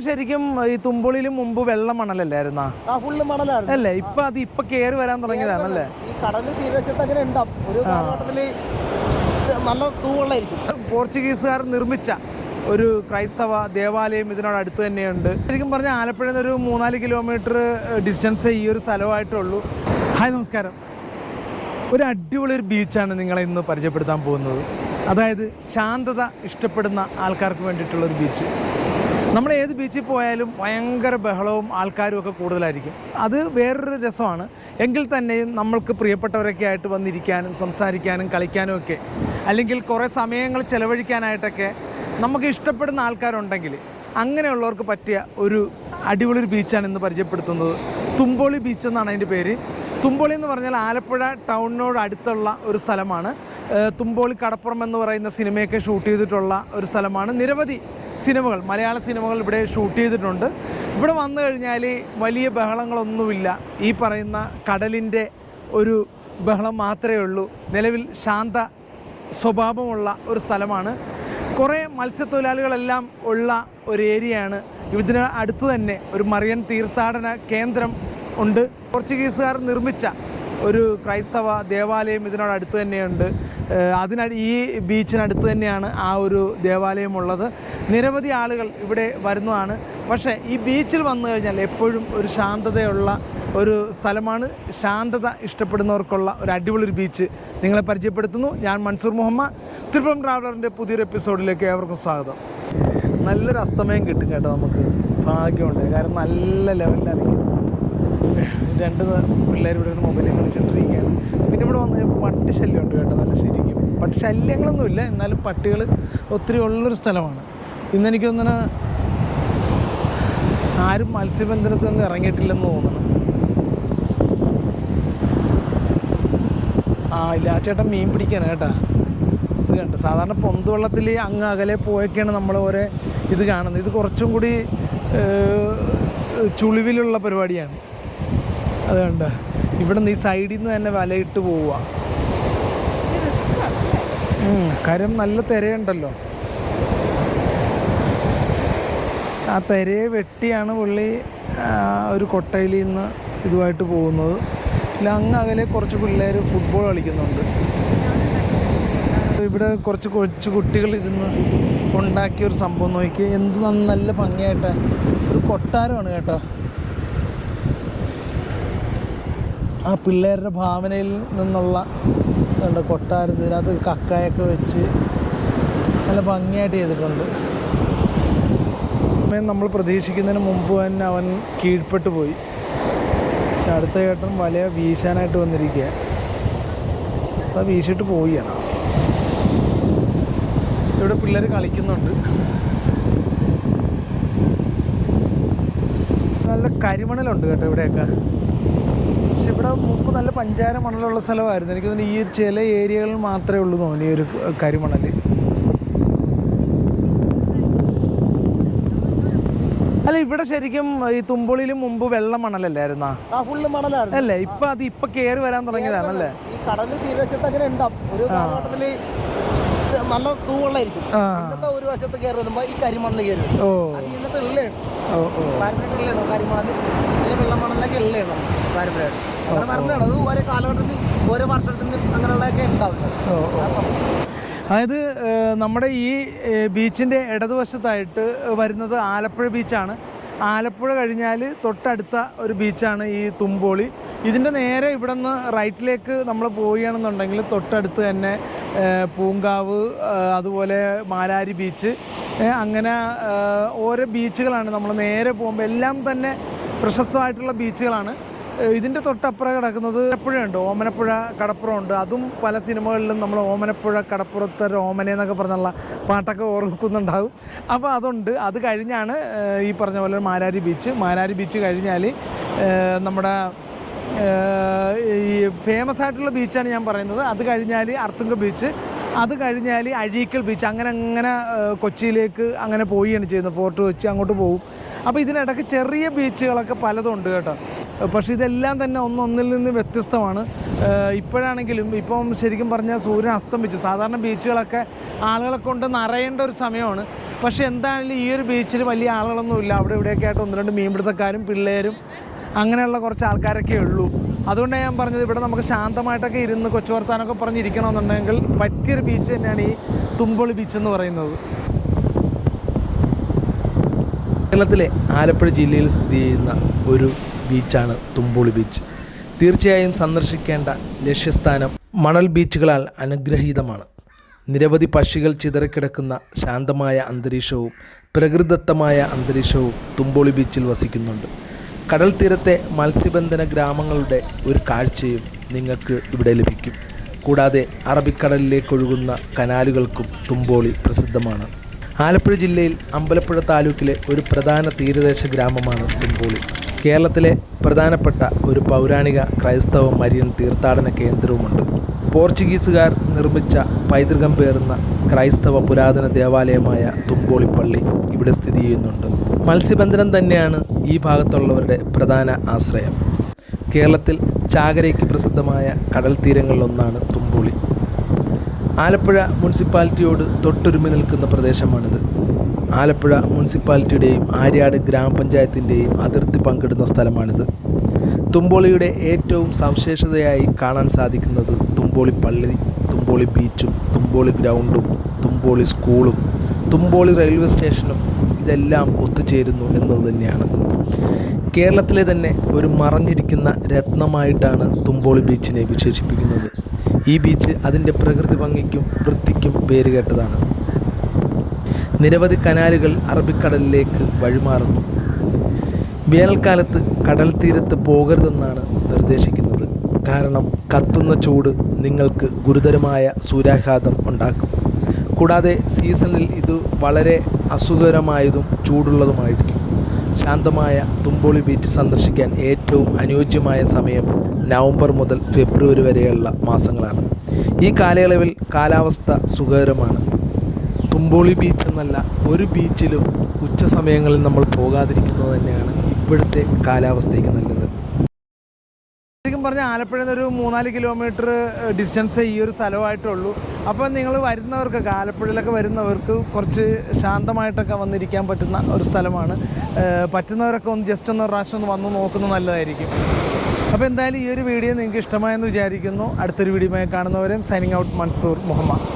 ഇവിടെ ശരിക്കും ഈ തുമ്പുളിൽ മുമ്പ് വെള്ളം മണലല്ലായിരുന്ന? ഫുള്ള് മണലായിരുന്നു. അല്ലേ? ഇപ്പൊ അത് ഇപ്പൊ കയറി വരാൻ തുടങ്ങിയതാണല്ലേ? ഈ കടൽ തീരദേശത്ത് അങ്ങനെ ഉണ്ടാവും ഒരു കാലഘട്ടത്തിൽ നല്ല പോർച്ചുഗീസുകാർ നിർമ്മിച്ച ഒരു ക്രൈസ്തവ ദേവാലയം ഇതിനോട് അടുത്ത് തന്നെയുണ്ട്. ശരിക്കും പറഞ്ഞാൽ ആലപ്പുഴയിൽ നിന്ന് ഒരു മൂന്നാൽ കിലോമീറ്റർ ഡിസ്റ്റൻസ് ഈ ഒരു സ്ഥലമായിട്ടുള്ളൂ. ഹായ് നമസ്കാരം. ഒരു അടിപൊളി ഒരു ബീച്ചാണ് നിങ്ങളെ ഇന്ന് പരിചയപ്പെടുത്താൻ പോകുന്നത്. അതായത് ശാന്തത ഇഷ്ടപ്പെടുന്ന ആൾക്കാർക്ക് വേണ്ടിയിട്ടുള്ള ഒരു ബീച്ച്. നമ്മൾ ഏത് ബീച്ചിൽ പോയാലും ഭയങ്കര ബഹളവും ആൾക്കാരും ഒക്കെ കൂടുതലായിരിക്കും. അത് വേറൊരു രസമാണ്. എങ്കിൽ തന്നെയും നമ്മൾക്ക് പ്രിയപ്പെട്ടവരൊക്കെ ആയിട്ട് വന്നിരിക്കാനും സംസാരിക്കാനും കളിക്കാനും ഒക്കെ അല്ലെങ്കിൽ കുറേ സമയങ്ങൾ ചിലവഴിക്കാനായിട്ടൊക്കെ നമുക്ക് ഇഷ്ടപ്പെടുന്ന ആൾക്കാരുണ്ടെങ്കിൽ അങ്ങനെയുള്ളവർക്ക് പറ്റിയ ഒരു അടിപൊളി ഒരു ബീച്ചാണ് ഇന്ന് പരിചയപ്പെടുത്തുന്നത്. തുമ്പോളി ബീച്ച് എന്നാണ് അതിന്റെ പേര്. തുമ്പോളി എന്ന് പറഞ്ഞാൽ ആലപ്പുഴ ടൗണിനോട് അടുത്തുള്ള ഒരു സ്ഥലമാണ്. തുമ്പോളി കടപ്പുറം എന്ന് പറയുന്ന സിനിമയൊക്കെ ഷൂട്ട് ചെയ്തിട്ടുള്ള ഒരു സ്ഥലമാണ്. നിരവധി സിനിമകൾ മലയാള സിനിമകൾ ഇവിടെ ഷൂട്ട് ചെയ്തിട്ടുണ്ട്. ഇവിടെ വന്നു കഴിഞ്ഞാൽ വലിയ ബഹളങ്ങളൊന്നുമില്ല. ഈ പറയുന്ന കടലിന്റെ ഒരു ബഹളം മാത്രമേ ഉള്ളൂ. നിലവിൽ ശാന്ത സ്വഭാവമുള്ള ഒരു സ്ഥലമാണ്. കുറേ മത്സ്യത്തൊഴിലാളികളെല്ലാം ഉള്ള ഒരു ഏരിയയാണ്. ഇതിന് അടുത്ത് തന്നെ ഒരു മറിയൻ തീർത്ഥാടന കേന്ദ്രം ഉണ്ട്. പോർച്ചുഗീസുകാർ നിർമ്മിച്ച ഒരു ക്രൈസ്തവ ദേവാലയം ഇതിനോട് അടുത്ത് തന്നെയുണ്ട്. അതിനടു ഈ ബീച്ചിനടുത്ത് തന്നെയാണ് ആ ഒരു ദേവാലയം ഉള്ളത്. നിരവധി ആളുകൾ ഇവിടെ വരുന്നതാണ്. പക്ഷേ ഈ ബീച്ചിൽ വന്നു കഴിഞ്ഞാൽ എപ്പോഴും ഒരു ശാന്തതയുള്ള ഒരു സ്ഥലമാണ്. ശാന്തത ഇഷ്ടപ്പെടുന്നവർക്കുള്ള ഒരു അടിപൊളി ബീച്ച് നിങ്ങളെ പരിചയപ്പെടുത്തുന്നു. ഞാൻ മൻസൂർ മുഹമ്മദ് തിരുപ്പം ട്രാവലറിന്റെ പുതിയൊരു എപ്പിസോഡിലേക്ക് ഏവർക്കും സ്വാഗതം. നല്ലൊരു അസ്തമയം കിട്ടും കേട്ടോ നമുക്ക്. ഭാഗ്യമുണ്ട്. കാരണം നല്ല ലെവലിലാണ് നിൽക്കുന്നത് രണ്ട് പിള്ളേർ ഇവിടെ ഒരു മൊബൈലിൽ കളിച്ചോണ്ടിരിക്കുകയാണ് പിന്നെ ഇവിടെ വന്ന് പട്ടി ശല്യം ഉണ്ട് കേട്ടോ നല്ല ശരിക്കും. പട്ടി ശല്യങ്ങളൊന്നുമില്ല എന്നാലും പട്ടികൾ ഒത്തിരി ഉള്ളൊരു സ്ഥലമാണ്. ഇന്നെനിക്ക് തോന്നുന്നു ആരും മത്സ്യബന്ധനത്തിൽ നിന്ന് ഇറങ്ങിയിട്ടില്ലെന്ന് തോന്നുന്നു. ആ ഇല്ല ആ ചേട്ടൻ മീൻ പിടിക്കാണ് കേട്ടാ. ഇത് കണ്ട്? സാധാരണ പൊന്തുവെള്ളത്തിൽ അങ്ങ് അകലെ പോയൊക്കെയാണ് നമ്മൾ ഓരോ ഇത് കാണുന്നത്. ഇത് കുറച്ചും കൂടി ചുളിവിലുള്ള പരിപാടിയാണ്. അത് കണ്ട ഇവിടെ നിന്ന് ഈ സൈഡിൽ നിന്ന് തന്നെ വലയിട്ട് പോവുക. കാര്യം നല്ല തിരയുണ്ടല്ലോ. ആ തിരയെ വെട്ടിയാണ് പുള്ളി ഒരു കൊട്ടയിൽ നിന്ന് ഇതുമായിട്ട് പോകുന്നത്. ഇല്ല അങ്ങ് അകലെ കുറച്ച് പിള്ളേർ ഫുട്ബോൾ കളിക്കുന്നുണ്ട്. ഇവിടെ കുറച്ച് കൊച്ചു കുട്ടികൾ ഇരുന്ന് ഉണ്ടാക്കിയ ഒരു സംഭവം നോക്കി എന്ത് നല്ല ഭംഗിയായിട്ട്. ഒരു കൊട്ടാരമാണ് കേട്ടോ. ആ പിള്ളേരുടെ ഭാവനയിൽ നിന്നുള്ള എന്താ കൊട്ടാരം ഇതിനകത്ത് കക്കായൊക്കെ വെച്ച് നല്ല ഭംഗിയായിട്ട് ചെയ്തിട്ടുണ്ട്. സമയം നമ്മൾ പ്രതീക്ഷിക്കുന്നതിന് മുമ്പ് തന്നെ അവൻ കീഴ്പ്പെട്ടു പോയി. അടുത്ത ഘട്ടം വലയ വീശാനായിട്ട് വന്നിരിക്കുക. അപ്പോൾ വീശിട്ട് പോവുകയാണ് ഇവിടെ പിള്ളേർ കളിക്കുന്നുണ്ട്. നല്ല കരിമണലുണ്ട് കേട്ടോ ഇവിടെയൊക്കെ. പക്ഷെ ഇവിടെ മുമ്പ് നല്ല പഞ്ചാര മണലുള്ള സ്ഥലമായിരുന്നു. എനിക്ക് തോന്നുന്നു ഈ ചില ഏരിയകളിൽ മാത്രമേ ഉള്ളൂ തോന്നി ഈ ഒരു കരിമണൽ അല്ല ഇവിടെ ശരിക്കും ഈ തുമ്പുളിയിൽ മുമ്പ് വെള്ള മണലല്ലായിരുന്നാ? ഫുള്ള് മണലാണ് അല്ലേ? ഇപ്പൊ അത് ഇപ്പൊ കയറി വരാൻ തുടങ്ങിയതാണല്ലേ? ഈ കടൽ തീരദേശത്ത് അങ്ങനെ ഉണ്ടാവും. ഒരു കാലഘട്ടത്തിൽ നല്ല തൂവെള്ളമായിരിക്കും ഇന്നത്തെ ഒരു വശത്ത് കയറി വരുമ്പോ ഈ കരിമണൽ കയറി അത് ഇന്നത്തെ ഉള്ളയാണ് ഓ ഓ. പാരമ്പര്യ ഉള്ളതാണ് കരിമണൽ ഈ വെള്ളമണലൊക്കെ ഉള്ളതാണ് പാരമ്പര്യമായിട്ട്. അങ്ങനെ പറഞ്ഞാണ് അത് ഓരോ കാലഘട്ടത്തിന് ഓരോ വർഷത്തിന് അങ്ങനെയുള്ളതൊക്കെ ഓ അതായത് നമ്മുടെ ഈ ബീച്ചിന്റെ ബീച്ചിന്റെ ഇടതുവശത്തായിട്ട് വരുന്നത് ആലപ്പുഴ ബീച്ചാണ്. ആലപ്പുഴ കഴിഞ്ഞാൽ തൊട്ടടുത്ത ഒരു ബീച്ചാണ് ഈ തുമ്പോളി. ഇതിന്റെ നേരെ ഇവിടെ നിന്ന് റൈറ്റിലേക്ക് നമ്മൾ പോവുകയാണെന്നുണ്ടെങ്കിൽ തൊട്ടടുത്ത് തന്നെ പൂങ്കാവ് അതുപോലെ മാലാരി ബീച്ച്. അങ്ങനെ ഓരോ ബീച്ചുകളാണ് നമ്മൾ നേരെ പോകുമ്പോൾ എല്ലാം തന്നെ പ്രശസ്തമായിട്ടുള്ള ബീച്ചുകളാണ്. ഇതിന്റെ തൊട്ടപ്പുറം കിടക്കുന്നത് ഓമനപ്പുഴയുണ്ട് ഓമനപ്പുഴ കടപ്പുറമുണ്ട്. അതും പല സിനിമകളിലും നമ്മൾ ഓമനപ്പുഴ കടപ്പുറത്തെ ഓമന എന്നൊക്കെ പറഞ്ഞുള്ള പാട്ടൊക്കെ ഓർക്കുന്നുണ്ടാവും. അപ്പോൾ അതുണ്ട്. അത് കഴിഞ്ഞാണ് ഈ പറഞ്ഞ പോലെ മാരാരി ബീച്ച്. മാരാരി ബീച്ച് കഴിഞ്ഞാൽ നമ്മുടെ ഈ ഫേമസ് ആയിട്ടുള്ള ബീച്ചാണ് ഞാൻ പറയുന്നത്. അത് കഴിഞ്ഞാൽ അർത്തുങ്ക ബീച്ച് അത് കഴിഞ്ഞാൽ അഴീക്കൽ ബീച്ച് അങ്ങനെ അങ്ങനെ കൊച്ചിയിലേക്ക് അങ്ങനെ പോവുകയാണ് ചെയ്യുന്നത്. ഫോർട്ട് കൊച്ചി അങ്ങോട്ട് പോകും അപ്പോൾ ഇതിനിടയ്ക്ക് ചെറിയ ബീച്ചുകളൊക്കെ പലതും ഉണ്ട് കേട്ടോ. പക്ഷേ ഇതെല്ലാം തന്നെ ഒന്നൊന്നിൽ നിന്ന് വ്യത്യസ്തമാണ്. ഇപ്പോഴാണെങ്കിലും ഇപ്പം ശരിക്കും പറഞ്ഞാൽ സൂര്യൻ അസ്തമിച്ചു സാധാരണ ബീച്ചുകളൊക്കെ ആളുകളെ കൊണ്ട് നിറയേണ്ട ഒരു സമയമാണ്. പക്ഷേ എന്താണെങ്കിലും ഈ ഒരു ബീച്ചിൽ വലിയ ആളുകളൊന്നുമില്ല. അവിടെ ഇവിടെയൊക്കെ ആയിട്ട് ഒന്ന് രണ്ട് മീൻപിടുത്തക്കാരും പിള്ളേരും അങ്ങനെയുള്ള കുറച്ച് ആൾക്കാരൊക്കെ ഉള്ളൂ. അതുകൊണ്ടാണ് ഞാൻ പറഞ്ഞത് ഇവിടെ നമുക്ക് ശാന്തമായിട്ടൊക്കെ ഇരുന്ന് കൊച്ചു വർത്താനൊക്കെ പറഞ്ഞിരിക്കണമെന്നുണ്ടെങ്കിൽ പറ്റിയൊരു ബീച്ച് തന്നെയാണ് ഈ തുമ്പളി ബീച്ച് എന്ന് പറയുന്നത്. കേരളത്തിലെ ആലപ്പുഴ ജില്ലയിൽ സ്ഥിതി ചെയ്യുന്ന ഒരു ബീച്ചാണ് തുമ്പോളി ബീച്ച് തീർച്ചയായും സന്ദർശിക്കേണ്ട ലക്ഷ്യസ്ഥാനം മണൽ ബീച്ചുകളാൽ അനുഗ്രഹീതമാണ്. നിരവധി പക്ഷികൾ ചിതറിക്കിടക്കുന്ന ശാന്തമായ അന്തരീക്ഷവും പ്രകൃതിദത്തമായ അന്തരീക്ഷവും തുമ്പോളി ബീച്ചിൽ വസിക്കുന്നുണ്ട്. കടൽ തീരത്തെ മത്സ്യബന്ധന ഗ്രാമങ്ങളുടെ ഒരു കാഴ്ചയും നിങ്ങൾക്ക് ഇവിടെ ലഭിക്കും. കൂടാതെ അറബിക്കടലിലേക്കൊഴുകുന്ന കനാലുകൾക്കും തുമ്പോളി പ്രസിദ്ധമാണ്. ആലപ്പുഴ ജില്ലയിൽ അമ്പലപ്പുഴ താലൂക്കിലെ ഒരു പ്രധാന തീരദേശ ഗ്രാമമാണ് തുമ്പോളി. കേരളത്തിലെ പ്രധാനപ്പെട്ട ഒരു പൗരാണിക ക്രൈസ്തവ മരിയൻ തീർത്ഥാടന കേന്ദ്രവുമുണ്ട്. പോർച്ചുഗീസുകാർ നിർമ്മിച്ച പൈതൃകം പേറുന്ന ക്രൈസ്തവ പുരാതന ദേവാലയമായ തുമ്പോളിപ്പള്ളി ഇവിടെ സ്ഥിതി ചെയ്യുന്നുണ്ട്. മത്സ്യബന്ധനം തന്നെയാണ് ഈ ഭാഗത്തുള്ളവരുടെ പ്രധാന ആശ്രയം. കേരളത്തിൽ ചാകരയ്ക്ക് പ്രസിദ്ധമായ കടൽ തീരങ്ങളിലൊന്നാണ് തുമ്പോളി. ആലപ്പുഴ മുനിസിപ്പാലിറ്റിയോട് തൊട്ടുരുമി നിൽക്കുന്ന പ്രദേശമാണിത്. ആലപ്പുഴ മുനിസിപ്പാലിറ്റിയുടെയും ആര്യാട് ഗ്രാമപഞ്ചായത്തിന്റെയും അതിർത്തി പങ്കിടുന്ന സ്ഥലമാണിത്. തുമ്പോളിയുടെ ഏറ്റവും സവിശേഷതയായി കാണാൻ സാധിക്കുന്നത് തുമ്പോളി പള്ളി തുമ്പോളി ബീച്ചും തുമ്പോളി ഗ്രൗണ്ടും തുമ്പോളി സ്കൂളും തുമ്പോളി റെയിൽവേ സ്റ്റേഷനും ഇതെല്ലാം ഒത്തുചേരുന്നു എന്നത് തന്നെയാണ്. കേരളത്തിലെ തന്നെ ഒരു മറഞ്ഞിരിക്കുന്ന രത്നമായിട്ടാണ് തുമ്പോളി ബീച്ചിനെ വിശേഷിപ്പിക്കുന്നത്. ഈ ബീച്ച് അതിന്റെ പ്രകൃതി ഭംഗിക്കും വൃത്തിക്കും പേരുകേട്ടതാണ് നിരവധി കനാലുകൾ അറബിക്കടലിലേക്ക് വഴിമാറുന്നു. വേനൽക്കാലത്ത് കടൽ തീരത്ത് പോകരുതെന്നാണ് നിർദ്ദേശിക്കുന്നത്. കാരണം കത്തുന്ന ചൂട് നിങ്ങൾക്ക് ഗുരുതരമായ സൂര്യാഘാതം ഉണ്ടാക്കും. കൂടാതെ സീസണിൽ ഇത് വളരെ അസുഖകരമായതും ചൂടുള്ളതുമായിരിക്കും. ശാന്തമായ തുമ്പോളി ബീച്ച് സന്ദർശിക്കാൻ ഏറ്റവും അനുയോജ്യമായ സമയം നവംബർ മുതൽ ഫെബ്രുവരി വരെയുള്ള മാസങ്ങളാണ്. ഈ കാലയളവിൽ കാലാവസ്ഥ സുഖകരമാണ്. തുമ്പോളി ബീച്ച് എന്നല്ല ഒരു ബീച്ചിലും ഉച്ച സമയങ്ങളിൽ നമ്മൾ പോകാതിരിക്കുന്നത് തന്നെയാണ് ഇപ്പോഴത്തെ കാലാവസ്ഥയ്ക്ക് നല്ലത്. ശരിക്കും പറഞ്ഞാൽ ആലപ്പുഴയിൽ നിന്ന് ഒരു മൂന്നാൽ കിലോമീറ്റർ ഡിസ്റ്റൻസ് ഈ ഒരു സ്ഥലമായിട്ടുള്ളൂ. അപ്പോൾ നിങ്ങൾ വരുന്നവർക്കൊക്കെ ആലപ്പുഴയിലൊക്കെ വരുന്നവർക്ക് കുറച്ച് ശാന്തമായിട്ടൊക്കെ വന്നിരിക്കാൻ പറ്റുന്ന ഒരു സ്ഥലമാണ്. പറ്റുന്നവരൊക്കെ ഒന്ന് ജസ്റ്റ് ഒന്ന് പ്രാവശ്യം ഒന്ന് വന്ന് നോക്കുന്നത് നല്ലതായിരിക്കും. അപ്പോൾ എന്തായാലും ഈ ഒരു വീഡിയോ നിങ്ങൾക്ക് ഇഷ്ടമായെന്ന് വിചാരിക്കുന്നു. അടുത്തൊരു വീഡിയോ കാണുന്നവരെയും സൈനിങ് ഔട്ട് മൻസൂർ മുഹമ്മദ്.